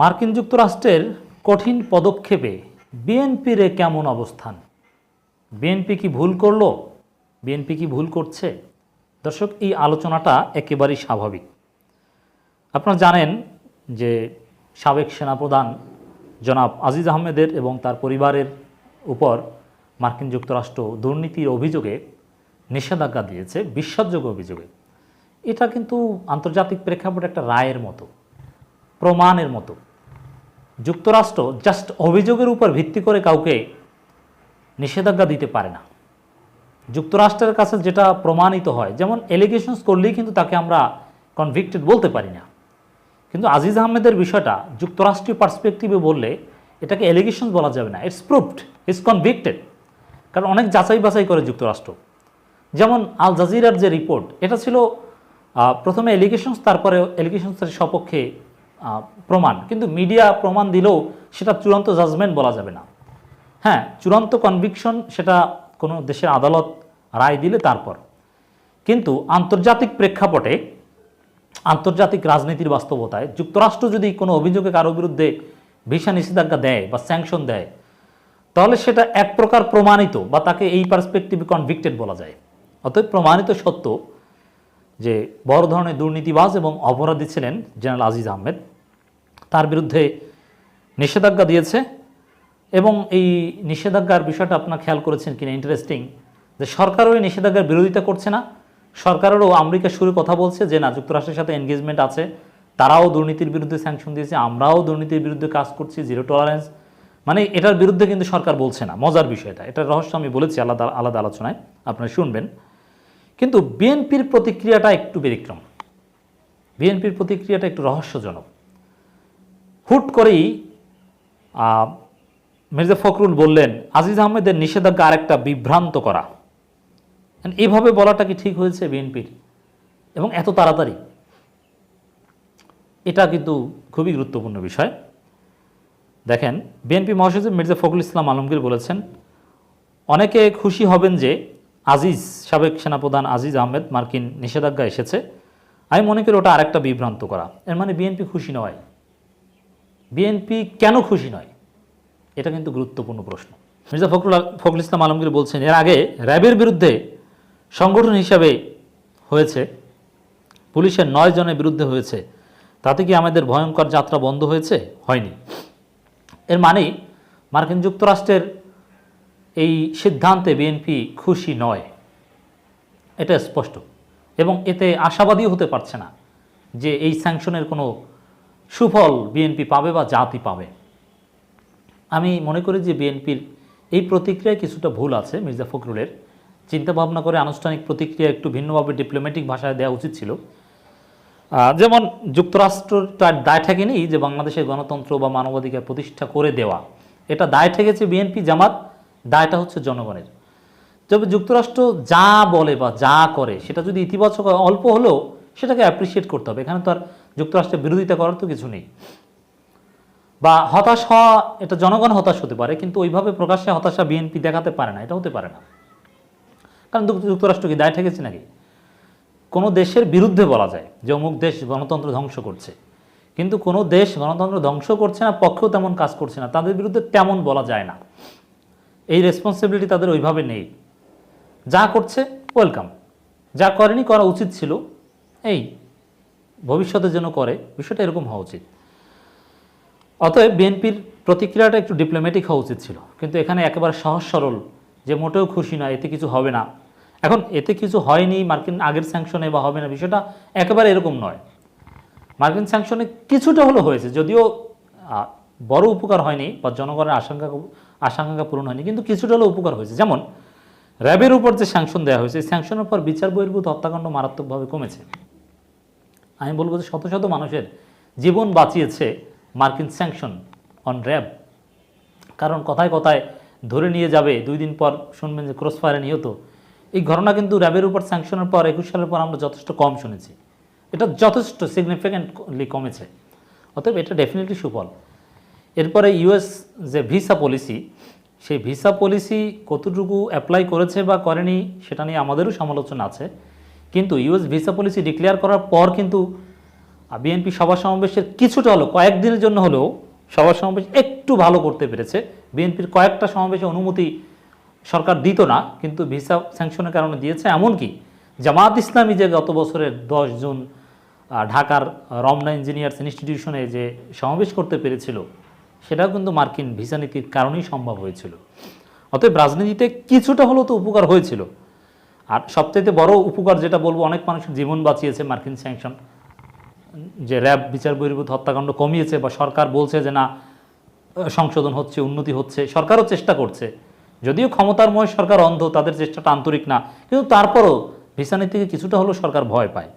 মার্কিন যুক্তরাষ্ট্রের কঠিন পদক্ষেপে বিএনপির কেমন অবস্থান? বিএনপি কি ভুল করল? বিএনপি কি ভুল করছে? দর্শক, এই আলোচনাটা একেবারেই স্বাভাবিক। আপনারা জানেন যে সাবেক সেনাপ্রধান জনাব আজিজ আহমেদের এবং তার পরিবারের উপর মার্কিন যুক্তরাষ্ট্র দুর্নীতির অভিযোগে নিষেধাজ্ঞা দিয়েছে, বিশ্বাসযোগ্য অভিযোগে। এটা কিন্তু আন্তর্জাতিক প্রেক্ষাপটে একটা রায়ের মতো। প্রমাণের মতো। যুক্তরাষ্ট্র জাস্ট অভিযোগের উপর ভিত্তি করে কাউকে নিষেধাজ্ঞা দিতে পারে না। যুক্তরাষ্ট্রের কাছে যেটা প্রমাণিত হয়, যেমন এলিগেশনস করলেই কিন্তু তাকে আমরা কনভিক্টেড বলতে পারি না। কিন্তু আজিজ আহমেদের বিষয়টা যুক্তরাষ্ট্রীয় পার্সপেক্টিভে বললে এটাকে এলিগেশন বলা যাবে না। ইটস প্রুভড ইটস কনভিক্টেড কারণ অনেক যাচাই বাছাই করে যুক্তরাষ্ট্র। যেমন আল জাজিরার যে রিপোর্ট এটা ছিল প্রথমে এলিগেশনস তারপরে এলিগেশনসের সপক্ষে প্রমাণ। কিন্তু মিডিয়া প্রমাণ দিলেও সেটা চূড়ান্ত জাজমেন্ট বলা যাবে না। হ্যাঁ চূড়ান্ত কনভিকশন সেটা কোনো দেশের আদালত রায় দিলে তারপর। কিন্তু আন্তর্জাতিক প্রেক্ষাপটে, আন্তর্জাতিক রাজনীতির বাস্তবতায় যুক্তরাষ্ট্র যদি কোনো অভিযোগে কারও বিরুদ্ধে ভিসা নিষেধাজ্ঞা দেয় বা স্যাংশন দেয়, তাহলে সেটা এক প্রকার প্রমাণিত বা তাকে এই পার্সপেক্টিভে কনভিক্টেড বলা যায়। অতএব প্রমাণিত সত্য যে বড় ধরনের দুর্নীতিবাজ এবং অপরাধী ছিলেন জেনারেল আজিজ আহমেদ, তার বিরুদ্ধে নিষেধাজ্ঞা দিয়েছে এবং এই নিষেধাজ্ঞার বিষয়টা আপনার খেয়াল করেছেন কিনা ইন্টারেস্টিং যে সরকারও এই নিষেধাজ্ঞার বিরোধিতা করছে না। সরকারেরও আমেরিকা শুরু কথা বলছে যে, না, যুক্তরাষ্ট্রের সাথে এনগেজমেন্ট আছে, তারাও দুর্নীতির বিরুদ্ধে স্যাংশন দিয়েছে, আমরাও দুর্নীতির বিরুদ্ধে কাজ করছি জিরো টলারেন্স মানে এটার বিরুদ্ধে কিন্তু সরকার বলছে না। মজার বিষয়টা, এটার রহস্য আমি বলেছি আলাদা আলাদা আলোচনায়, আপনারা শুনবেন। কিন্তু বিএনপির প্রতিক্রিয়াটা একটু ব্যতিক্রম। বিএনপির প্রতিক্রিয়াটা একটু রহস্যজনক। হুট করেই মির্জা ফখরুল বললেন, আজিজ আহমেদের নিষেধাজ্ঞা আরেকটা বিভ্রান্ত করা। এভাবে বলাটা কি ঠিক হয়েছে বিএনপির? এবং এত তাড়াতাড়ি? এটা কিন্তু খুবই গুরুত্বপূর্ণ বিষয়। দেখেন, বিএনপি মহাসচিব মির্জা ফখরুল ইসলাম আলমগীর বলেছেন, অনেকে খুশি হবেন যে আজিজ, সাবেক সেনাপ্রধান আজিজ আহমেদ মার্কিন নিষেধাজ্ঞা এসেছে। আমি মনে করি ওটা আরেকটা বিভ্রান্ত করা। এর মানে বিএনপি খুশি নয়। বিএনপি কেন খুশি নয়? এটা কিন্তু গুরুত্বপূর্ণ প্রশ্ন। মির্জা ফখরুল ফখরুল ইসলাম আলমগীর বলছেন, এর আগে র্যাবের বিরুদ্ধে সংগঠন হিসাবে হয়েছে, পুলিশের নয় জনের বিরুদ্ধে হয়েছে। তাতে কি আমাদের ভয়ঙ্কর যাত্রা বন্ধ হয়েছে? হয়নি। এর মানে মার্কিন যুক্তরাষ্ট্রের এই সিদ্ধান্তে বিএনপি খুশি নয়। এটা স্পষ্ট। এবং এতে আশাবাদীও হতে পারছে না যে এই স্যাংশনের কোনো সুফল বিএনপি পাবে বা জাতি পাবে। আমি মনে করি যে বিএনপির এই প্রতিক্রিয়ায় কিছুটা ভুল আছে মির্জা ফখরুলের। চিন্তাভাবনা করে আনুষ্ঠানিক প্রতিক্রিয়া একটু ভিন্নভাবে ডিপ্লোম্যাটিক ভাষায় দেওয়া উচিত ছিল। যেমন যুক্তরাষ্ট্র তার দায় ঠেকেনি যে বাংলাদেশের গণতন্ত্র বা মানবাধিকার প্রতিষ্ঠা করে দেওয়া। এটা দায় ঠেকেছে বিএনপি জামাত দায়টা হচ্ছে জনগণের। তবে যুক্তরাষ্ট্র যা বলে বা যা করে, সেটা যদি ইতিবাচক অল্প হলেও সেটাকে অ্যাপ্রিসিয়েট করতে হবে। এখানে তো আর যুক্তরাষ্ট্রের বিরোধিতা করার তো কিছু নেই। বা হতাশ হওয়া, এটা জনগণ হতাশ হতে পারে, কিন্তু ওইভাবে প্রকাশ্যে হতাশা বিএনপি দেখাতে পারে না, এটা হতে পারে না। কারণ যুক্তরাষ্ট্র কি দায় ঠেকেছে নাকি? কোনো দেশের বিরুদ্ধে বলা যায় যে অমুক দেশ গণতন্ত্র ধ্বংস করছে। কিন্তু কোনো দেশ গণতন্ত্র ধ্বংস করছে না, পক্ষেও তেমন কাজ করছে না, তাদের বিরুদ্ধে তেমন বলা যায় না। এই রেসপন্সিবিলিটি তাদের ওইভাবে নেই। যা করছে ওয়েলকাম যা করেনি, করা উচিত ছিল। এই, ভবিষ্যতে যেন করে, বিষয়টা এরকম হওয়া উচিত। অতএব বিএনপির প্রতিক্রিয়াটা একটু ডিপ্লোম্যাটিক হওয়া উচিত ছিল। কিন্তু এখানে একেবারে সহজ সরল যে মোটেও খুশি নয় এতে কিছু হবে না। এখন এতে কিছু হয়নি, মার্কিন আগের স্যাংশনে বা হবে না, বিষয়টা একেবারে এরকম নয়। মার্কিন স্যাংশনে কিছুটা হলো হয়েছে, যদিও বড় উপকার হয়নি বা জনগণের আশঙ্কা আশঙ্কা পূরণ হয়নি। কিন্তু কিছুটা হলেও উপকার হয়েছে। যেমন, র্যাবের উপর যে স্যাংশন দেওয়া হয়েছে স্যাংশনের পর বিচার বহির্ভূত হত্যাকাণ্ড মারাত্মকভাবে কমেছে। আমি বলব যে শত শত মানুষের জীবন বাঁচিয়েছে মার্কিন স্যাংশন অন র্যাব। কারণ কথায় কথায় ধরে নিয়ে যাবে, দুই দিন পর শুনবেন যে ক্রস ফায়ারে নিহত। এই ঘটনা কিন্তু র্যাবের উপর স্যাংশনের পর, একুশ সালের পর আমরা যথেষ্ট কম শুনেছি। এটা যথেষ্ট সিগনিফিক্যান্টলি কমেছে। অতএব এটা ডেফিনেটলি সুফল। এরপরে ইউএস যে ভিসা পলিসি, সেই ভিসা পলিসি কতটুকু অ্যাপ্লাই করেছে বা করেনি সেটা নিয়ে আমাদেরও সমালোচনা আছে। কিন্তু ইউএস ভিসা পলিসি ডিক্লেয়ার করার পর কিন্তু বিএনপি সভা সমাবেশের কিছুটা হলো, কয়েকদিনের জন্য হলেও সভা সমাবেশ একটু ভালো করতে পেরেছে। বিএনপির কয়েকটা সমাবেশে অনুমতি সরকার দিত না, কিন্তু ভিসা স্যাংশনের কারণে দিয়েছে। এমনকি জামাত ইসলামী যে গত বছরের দশ জুন ঢাকার রমনা ইঞ্জিনিয়ার্স ইনস্টিটিউশনে যে সমাবেশ করতে পেরেছিল সেটাও কিন্তু মার্কিন ভিসা নীতির কারণেই সম্ভব হয়েছিল। অতএব রাজনীতিতে কিছুটা হলেও তো উপকার হয়েছিল। আর সবচাইতে বড় উপকার যেটা বলব, অনেক মানুষের জীবন বাঁচিয়েছে মার্কিন স্যাংশন যে র্যাব বিচার বহির্ভূত হত্যাকাণ্ড কমিয়েছে বা সরকার বলছে যে না, সংশোধন হচ্ছে, উন্নতি হচ্ছে, সরকারও চেষ্টা করছে। যদিও ক্ষমতারময় সরকার অন্ধ, তাদের চেষ্টাটা আন্তরিক না, কিন্তু তারপরও ভিসা নীতিকে কিছুটা হলেও সরকার ভয় পায়।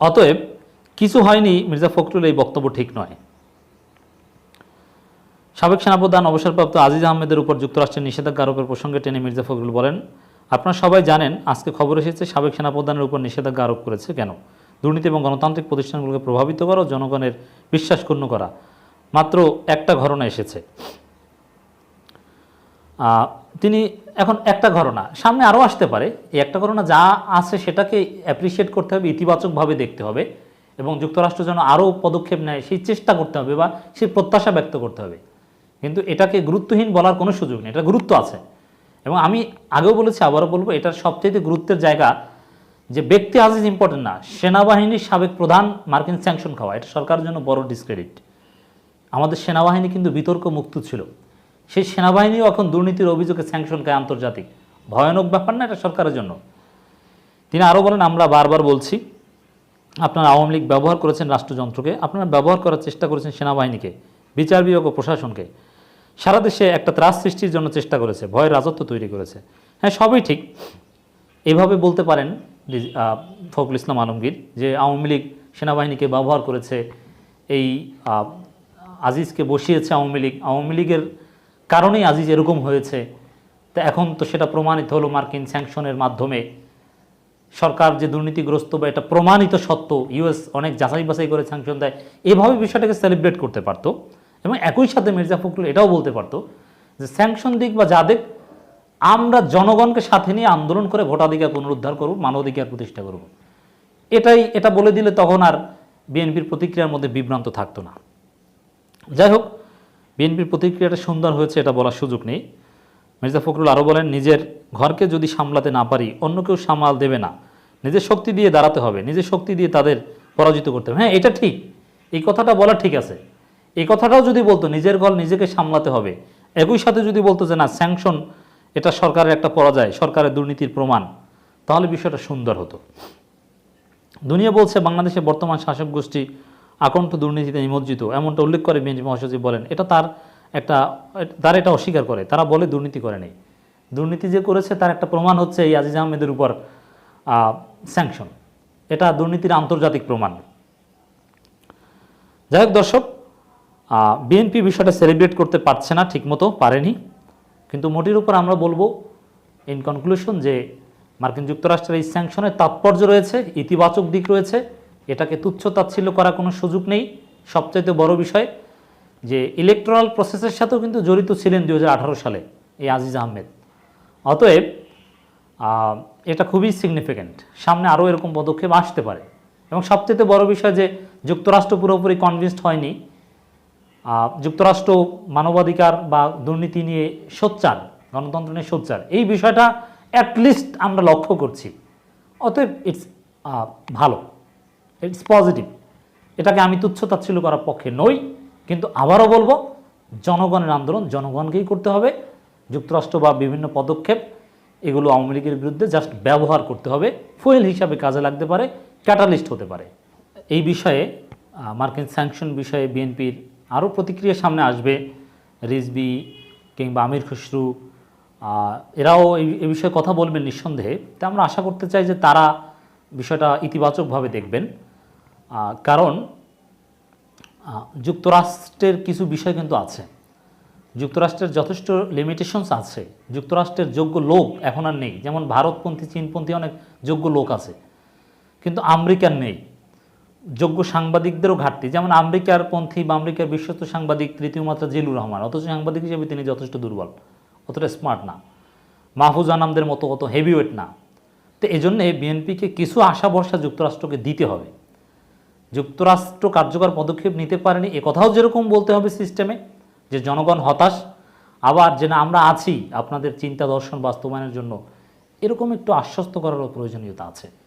অতএব কিছু হয়নি, মির্জা ফখরুল, এই বক্তব্য ঠিক নয়। সাবেক সেনাপ্রধান অবসরপ্রাপ্ত আজিজ আহমেদের উপর যুক্তরাষ্ট্রের নিষেধাজ্ঞা আরোপের প্রসঙ্গে টেনে মির্জা ফখরুল বলেন, আপনারা সবাই জানেন আজকে খবর এসেছে সাবেক সেনাপ্রধানের উপর নিষেধাজ্ঞা আরোপ করেছে কেন? দুর্নীতি এবং গণতান্ত্রিক প্রতিষ্ঠানগুলোকে প্রভাবিত করা ও জনগণের বিশ্বাস ক্ষুণ্ণ করা। মাত্র একটা ঘটনা এসেছে। তিনি এখন একটা ঘটনা, সামনে আরও আসতে পারে। এই একটা ঘটনা যা আছে সেটাকে অ্যাপ্রিসিয়েট করতে হবে, ইতিবাচকভাবে দেখতে হবে এবং যুক্তরাষ্ট্র যেন আরও পদক্ষেপ নেয়, সেই চেষ্টা করতে হবে বা সেই প্রত্যাশা ব্যক্ত করতে হবে। কিন্তু এটাকে গুরুত্বহীন বলার কোনো সুযোগ নেই, এটা গুরুত্ব আছে। এবং আমি আগেও বলেছি, আবারও বলব, এটার সবচেয়ে গুরুত্বের জায়গা যে ব্যক্তি আজ ইজ ইম্পর্টেন্ট না, সেনাবাহিনীর সাবেক প্রধান মার্কিন স্যাংশন খাওয়া, এটা সরকারের জন্য বড় ডিসক্রেডিট আমাদের সেনাবাহিনী কিন্তু বিতর্ক মুক্ত ছিল। সেই সেনাবাহিনীও এখন দুর্নীতির অভিযোগে স্যাংশন খায় আন্তর্জাতিক। ভয়ানক ব্যাপার না এটা সরকারের জন্য। তিনি আরও বলেন, আমরা বারবার বলছি, আপনারা আওয়ামী লীগ ব্যবহার করেছেন রাষ্ট্রযন্ত্রকে, আপনারা ব্যবহার করার চেষ্টা করেছেন সেনাবাহিনীকে, বিচার বিভাগ ও প্রশাসনকে। সারা দেশে একটা ত্রাস সৃষ্টির জন্য চেষ্টা করেছে, ভয়ের রাজত্ব তৈরি করেছে। হ্যাঁ সবই ঠিক। এভাবে বলতে পারেন ফখরুল ইসলাম আলমগীর যে আওয়ামী লীগ সেনাবাহিনীকে ব্যবহার করেছে, এই আজিজকে বসিয়েছে আওয়ামী লীগ, আওয়ামী লীগের কারণেই আজিজ এরকম হয়েছে। তা এখন তো সেটা প্রমাণিত হলো মার্কিন স্যাংশনের মাধ্যমে। সরকার যে দুর্নীতিগ্রস্ত বা এটা প্রমাণিত সত্য, ইউএস অনেক যাচাই বাছাই করে স্যাংশন দেয়, এভাবে বিষয়টাকে সেলিব্রেট করতে পারতো। এবং একই সাথে মির্জা ফখরুল এটাও বলতে পারতো যে স্যাংশন দিক বা যা দিক, আমরা জনগণকে সাথে নিয়ে আন্দোলন করে ভোটাধিকার পুনরুদ্ধার করব, মানবাধিকার প্রতিষ্ঠা করব। এটাই, এটা বলে দিলে তখন আর বিএনপির প্রতিক্রিয়ার মধ্যে বিভ্রান্ত থাকতো না। যাই হোক, বিএনপির প্রতিক্রিয়াটা সুন্দর হয়েছে, এটা বলার সুযোগ নেই। মির্জা ফখরুল আরও বলেন, নিজের ঘরকে যদি সামলাতে না পারি, অন্য কেউ সামাল দেবে না। নিজের শক্তি দিয়ে দাঁড়াতে হবে, নিজের শক্তি দিয়ে তাদের পরাজিত করতে হবে। হ্যাঁ এটা ঠিক। এই কথাটা বলা ঠিক আছে। এই কথাটাও যদি বলতো, নিজের ঘর নিজেকে সামলাতে হবে। একই সাথে যদি বলতো যে, না স্যাংশন এটা সরকারের একটা পরাজয়, সরকারের দুর্নীতির প্রমাণ, তাহলে বিষয়টা সুন্দর হতো। দুনিয়া বলছে, বাংলাদেশে বর্তমান শাসক গোষ্ঠী আকণ্ঠ দুর্নীতিতে নিমজ্জিত। এমনটা উল্লেখ করে বিএনপি মহাসচিব বলেন। এটা তার একটা, তারা এটা অস্বীকার করে। তারা বলে দুর্নীতি করে নেই। দুর্নীতি যে করেছে, তার একটা প্রমাণ হচ্ছে এই আজিজ আহমেদের উপর স্যাংশন এটা দুর্নীতির আন্তর্জাতিক প্রমাণ। যাই হোক দর্শক বিএনপি বিষয়টা সেলিব্রেট করতে পারছে না, ঠিকমতো পারেনি। কিন্তু মোটির উপর আমরা বলব ইন কনক্লুশন যে মার্কিন যুক্তরাষ্ট্রের এই স্যাংশনের তাৎপর্য রয়েছে, ইতিবাচক দিক রয়েছে, এটাকে তুচ্ছ তাচ্ছিল্য করার কোনো সুযোগ নেই। সবচাইতে বড় বিষয় যে ইলেকট্রাল প্রসেসের সাথেও কিন্তু জড়িত ছিলেন দু হাজার আঠারো সালে এই আজিজ আহমেদ। অতএব এটা খুবই সিগনিফিক্যান্ট সামনে আরও এরকম পদক্ষেপ আসতে পারে। এবং সবচেয়ে বড় বিষয় যে যুক্তরাষ্ট্র পুরোপুরি কনভিন্সড হয়নি যুক্তরাষ্ট্র মানবাধিকার বা দুর্নীতি নিয়ে সোচ্চার, গণতন্ত্র নিয়ে সোচ্চার। এই বিষয়টা অ্যাটলিস্ট আমরা লক্ষ্য করছি। অতএব ইটস ভালো। ইটস পজিটিভ এটাকে আমি তুচ্ছ তাচ্ছিল্য করার পক্ষে নই, কিন্তু আবারও বলব, জনগণের আন্দোলন জনগণকেই করতে হবে। যুক্তরাষ্ট্র বা বিভিন্ন পদক্ষেপ, এগুলো আওয়ামী লীগের বিরুদ্ধে জাস্ট ব্যবহার করতে হবে। ফুয়েল হিসাবে কাজে লাগতে পারে ক্যাটালিস্ট হতে পারে। এই বিষয়ে মার্কিন স্যাংশন বিষয়ে বিএনপির আরও প্রতিক্রিয়া সামনে আসবে রিজবি কিংবা আমির খুসরু এরাও এই এই বিষয়ে কথা বলবেন নিঃসন্দেহে। তা আমরা আশা করতে চাই যে তারা বিষয়টা ইতিবাচকভাবে দেখবেন। কারণ যুক্তরাষ্ট্রের কিছু বিষয় কিন্তু আছে। যুক্তরাষ্ট্রের যথেষ্ট লিমিটেশনস আছে। যুক্তরাষ্ট্রের যোগ্য লোক এখন আর নেই। যেমন ভারতপন্থী, চীনপন্থী অনেক যোগ্য লোক আছে। কিন্তু আমেরিকার নেই। যোগ্য সাংবাদিকদেরও ঘাটতি। যেমন আমেরিকার পন্থী বা আমেরিকার বিশ্বস্ত সাংবাদিক তৃতীয় মাত্রা জিলুর রহমান। অথচ সাংবাদিক হিসেবে তিনি যথেষ্ট দুর্বল, অতটা স্মার্ট না। মাহফুজ আনামদের মতো অত হেভিওয়েট না। তো এই জন্যে বিএনপিকে কিছু আশা ভরসা যুক্তরাষ্ট্রকে দিতে হবে। যুক্তরাষ্ট্র কার্যকর পদক্ষেপ নিতে পারেনি। এ কথাও যেরকম বলতে হবে সিস্টেমে যে জনগণ হতাশ, আবার যে না আমরা আছি, আপনাদের চিন্তা দর্শন বাস্তবায়নের জন্য, এরকম একটু আশ্বস্ত করারও প্রয়োজনীয়তা আছে।